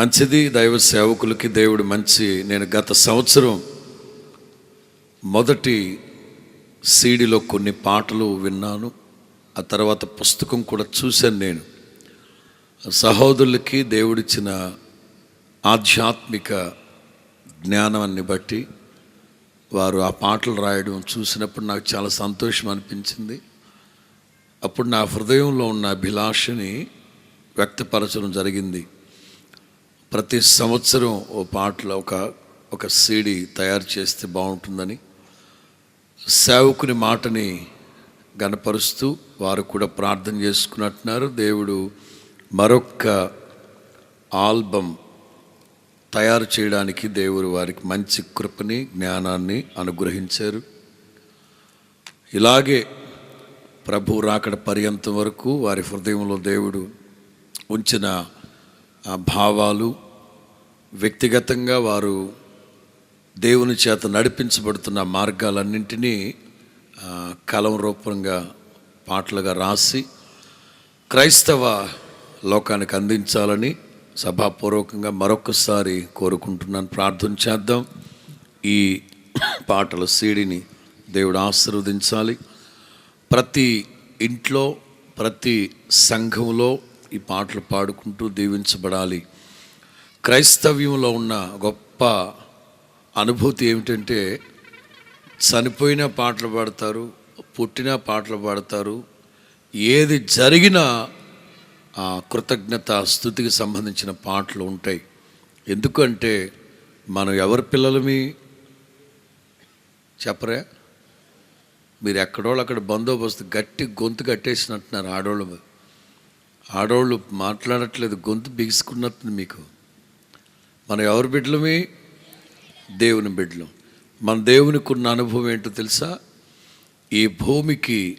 మంచిది దైవ సేవకులకి దేవుడు మంచి. నేను గత సంవత్సరం మొదటి సీడీలో కొన్ని పాటలు విన్నాను. ఆ తర్వాత పుస్తకం కూడా చూశాను నేను. సహోదరులకి దేవుడిచ్చిన ఆధ్యాత్మిక జ్ఞానాన్ని బట్టి వారు ఆ పాటలు రాయడం చూసినప్పుడు నాకు చాలా సంతోషం అనిపించింది. అప్పుడు నా హృదయంలో ఉన్న అభిలాషని వ్యక్తపరచడం జరిగింది. ప్రతి సంవత్సరం ఓ పాటలో ఒక ఒక సీడీ తయారు చేస్తే బాగుంటుందని సేవకుని మాటని గనపరుస్తూ వారు కూడా ప్రార్థన చేసుకున్నట్టున్నారు. దేవుడు మరొక్క ఆల్బమ్ తయారు చేయడానికి దేవుడు వారికి మంచి కృపని జ్ఞానాన్ని అనుగ్రహించారు. ఇలాగే ప్రభు రాకడ పర్యంతం వరకు వారి హృదయంలో దేవుడు ఉంచిన భావాలు వ్యక్తిగతంగా వారు దేవుని చేత నడిపించబడుతున్న మార్గాలన్నింటినీ కలం రూపంగా పాటలుగా రాసి క్రైస్తవ లోకానికి అందించాలని సభాపూర్వకంగా మరొకసారి కోరుకుంటున్నాను. ప్రార్థన చేద్దాం. ఈ పాటల సీడీని దేవుడు ఆశీర్వదించాలి. ప్రతి ఇంట్లో ప్రతి సంఘంలో ఈ పాటలు పాడుకుంటూ దీవించబడాలి. క్రైస్తవ్యంలో ఉన్న గొప్ప అనుభూతి ఏమిటంటే చనిపోయిన పాటలు పాడతారు పుట్టిన పాటలు పాడతారు ఏది జరిగినా ఆ కృతజ్ఞత స్థుతికి సంబంధించిన పాటలు ఉంటాయి. ఎందుకంటే మనం ఎవరి పిల్లలమి? చెప్పరే? మీరు ఎక్కడోళ్ళు అక్కడ బందోబస్తు గట్టి గొంతు కట్టేసినట్టున్నారు ఆడోళ్ళు. ఆడోళ్ళు మాట్లాడట్లేదు గొంతు బిగుసుకున్నట్టుంది మీకు. మనం ఎవరి బిడ్డలమే? దేవుని బిడ్డలం. మన దేవునికి ఉన్న అనుభవం ఏంటో తెలుసా? ఈ భూమికి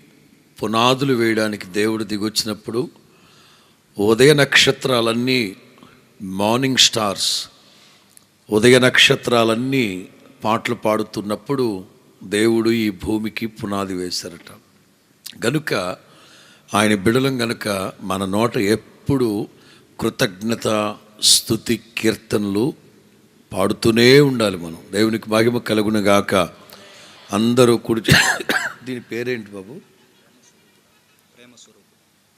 పునాదులు వేయడానికి దేవుడు దిగొచ్చినప్పుడు ఉదయ నక్షత్రాలన్నీ మార్నింగ్ స్టార్స్ ఉదయ నక్షత్రాలన్నీ పాటలు పాడుతున్నప్పుడు దేవుడు ఈ భూమికి పునాది వేశారట. గనుక ఆయన బిడలం గనుక మన నోట ఎప్పుడు కృతజ్ఞత స్థుతి కీర్తనలు పాడుతూనే ఉండాలి మనం. దేవునికి మహిమ కలుగునుగాక అందరూ కూర్చో దీని పేరేంటి బాబు?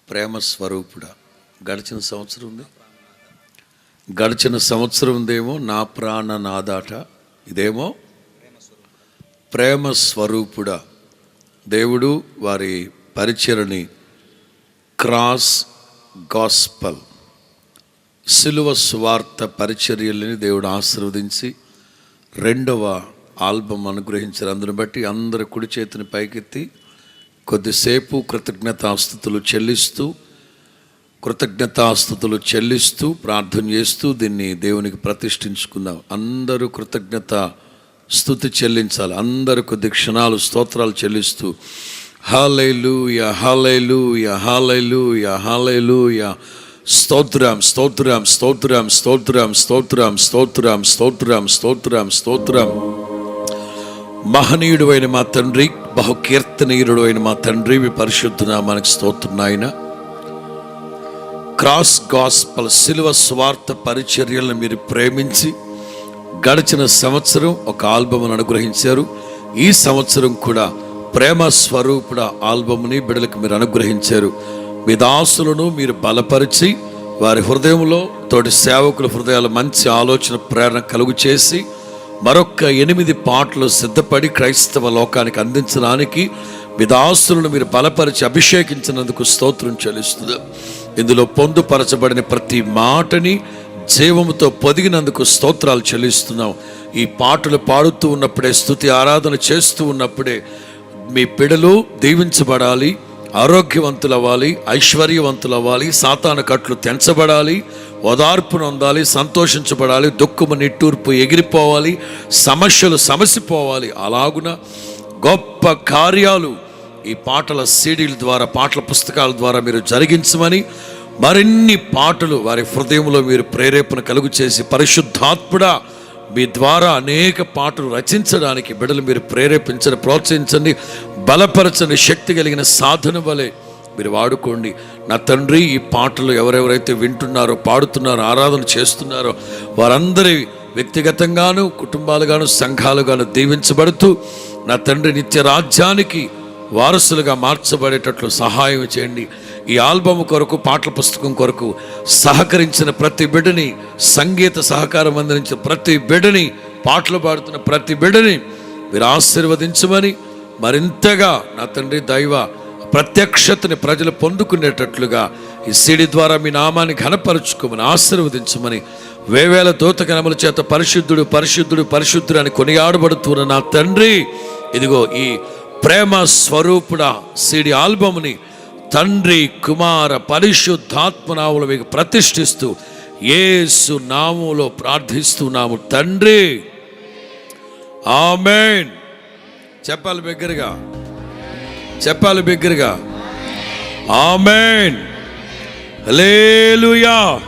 ప్రేమ స్వరూపుడా. గడిచిన సంవత్సరం ఉంది. గడిచిన సంవత్సరం ఉందేమో నా ప్రాణ నాదాట. ఇదేమో ప్రేమ స్వరూపుడా. దేవుడు వారి పరిచయని క్రాస్ గాస్పల్. సిలువ స్వార్థ పరిచర్యలని దేవుడు ఆశీర్వదించి రెండవ ఆల్బమ్ అనుగ్రహించారు. అందుని బట్టి అందరు కుడి చేతిని పైకెత్తి కొద్దిసేపు కృతజ్ఞతాస్థుతులు చెల్లిస్తూ కృతజ్ఞతాస్థుతులు చెల్లిస్తూ ప్రార్థన చేస్తూ దీన్ని దేవునికి ప్రతిష్ఠించుకుందాం. అందరూ కృతజ్ఞత స్థుతి చెల్లించాలి. అందరూ కొద్ది క్షణాలు స్తోత్రాలు చెల్లిస్తూ హాలైలు యా హాలైలు యా హాలైలు యా హాలైలు యా స్తోత్రం స్తోత్రం స్తోత్రం స్తోత్రం స్తోత్రం స్తోత్రం స్తోత్రం స్తోత్రం స్తోత్రం. మహనీయుడు అయిన మా తండ్రి బహుకీర్తనీయుడు అయిన మా తండ్రి మీ పరిశుద్ధ నామానికి స్తోత్రం క్రాస్ గాస్పల్ సిలువ స్వార్థ పరిచర్యలను మీరు ప్రేమించి గడిచిన సంవత్సరం ఒక ఆల్బమ్ను అనుగ్రహించారు. ఈ సంవత్సరం కూడా ప్రేమ స్వరూపుడ ఆల్బమ్ని బిడలకు మీరు అనుగ్రహించారు. మీ దాసులను మీరు బలపరిచి వారి హృదయంలో తోటి సేవకుల హృదయాలు మంచి ఆలోచన ప్రేరణ కలుగు చేసి మరొక ఎనిమిది పాటలు సిద్ధపడి క్రైస్తవ లోకానికి అందించడానికి మీ దాసులను మీరు బలపరిచి అభిషేకించినందుకు స్తోత్రం చెల్లిస్తుంది ఇందులో పొందుపరచబడిన ప్రతి మాటని జీవముతో పొదిగినందుకు స్తోత్రాలు చెల్లిస్తున్నాం. ఈ పాటలు పాడుతూ ఉన్నప్పుడే స్థుతి ఆరాధన చేస్తూ ఉన్నప్పుడే మీ పిడలు దీవించబడాలి. ఆరోగ్యవంతులు అవ్వాలి ఐశ్వర్యవంతులు అవ్వాలి సాతాన కట్లు తెంచబడాలి ఓదార్పును అందాలి సంతోషించబడాలి దుఃఖము నిట్టూర్పు ఎగిరిపోవాలి సమస్యలు సమసిపోవాలి. అలాగున గొప్ప కార్యాలు ఈ పాటల సీడీల ద్వారా పాటల పుస్తకాల ద్వారా మీరు జరిగించమని మరిన్ని పాటలు వారి హృదయంలో మీరు ప్రేరేపణ కలుగు చేసి పరిశుద్ధాత్ముడా మీ ద్వారా అనేక పాటలు రచించడానికి బిడ్డలు మీరు ప్రేరేపించండి ప్రోత్సహించండి. బలపరచని శక్తి కలిగిన సాధన వలె మీరు వాడుకోండి. నా తండ్రి ఈ పాటలు ఎవరెవరైతే వింటున్నారో పాడుతున్నారో ఆరాధన చేస్తున్నారో వారందరి వ్యక్తిగతంగాను కుటుంబాలుగాను సంఘాలుగాను దీవించబడుతూ నా తండ్రి నిత్య రాజ్యానికి వారసులుగా మార్చబడేటట్లు సహాయం చేయండి. ఈ ఆల్బమ్ కొరకు పాటల పుస్తకం కొరకు సహకరించిన ప్రతి బిడ్డని సంగీత సహకారం అందించిన ప్రతి బిడ్డని పాటలు పాడుతున్న ప్రతి బిడ్డని మీరు ఆశీర్వదించమని మరింతగా నా తండ్రి దైవ ప్రత్యక్షతని ప్రజలు పొందుకునేటట్లుగా ఈ సిడి ద్వారా మీ నామాన్ని ఘనపరుచుకోమని ఆశీర్వదించమని వేవేల దూతగణముల చేత పరిశుద్ధుడు పరిశుద్ధుడు పరిశుద్ధుడు అని కొనియాడబడుతున్న నా తండ్రి ఇదిగో ఈ ప్రేమ స్వరూపుడ సిడి ఆల్బమ్ని తండ్రి కుమార పరిశుద్ధాత్మనాములు మీకు ప్రతిష్ఠిస్తూ ఏసు నామములో ప్రార్థిస్తున్నాము. తండ్రి ఆమెన్. చెప్పాలి బిగ్గరగా. చెప్పాలి బిగ్గరగా. ఆమెన్. హల్లెలూయా.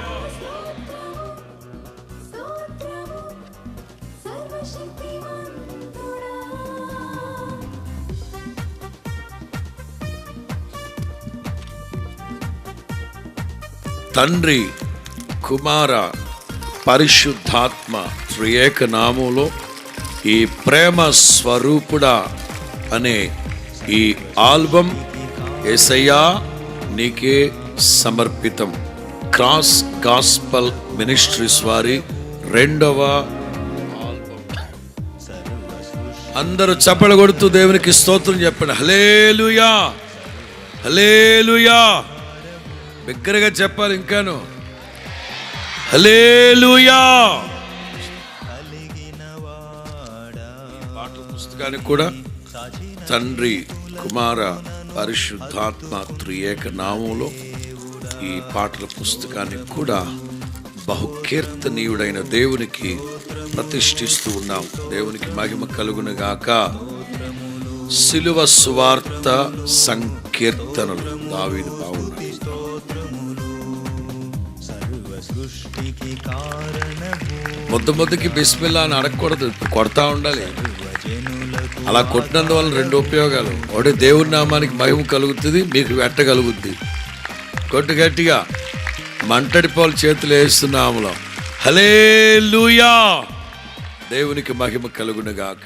తండ్రి కుమార పరిశుద్ధాత్మ త్రియేక నామంలో ఈ ప్రేమ స్వరూపుడా అనే ఈ ఆల్బమ్ ఎసయ్యా నీకే సమర్పితం. క్రాస్ గాస్పల్ మినిస్ట్రీస్ వారి రెండవ అందరూ చప్పలు కొడుతూ దేవునికి స్తోత్రం చెప్పండి. హలేలుయా హలేలుయా బిగ్గరగా చెప్పాలి ఇంకాను. హలేలుయా పాటల పుస్తకానికి కూడా తండ్రి కుమార పరిశుద్ధాత్మ త్రియేక నామంలో ఈ పాటల పుస్తకానికి కూడా బహుకీర్తనీయుడైన దేవునికి ప్రతిష్ఠిస్తూ ఉన్నాం. దేవునికి మహిమ కలుగునుగాక సిలువ సువార్త సంకీర్తనలు. దావీదు బాగున్నాయి ముద్దు ముద్దుకి బిస్మిల్లా అని అడగకూడదు. కొడతా ఉండాలి. అలా కొట్టినందువల్ల రెండు ఉపయోగాలు. ఒకటి దేవుడి నామానికి మహిమ కలుగుతుంది మీకు వెట్ట కలుగుద్ది. కొట్టు గట్టిగా మంటడి పాలు చేతులు వేస్తున్నాములో హలే లూయా దేవునికి మహిమ కలుగునుగాక.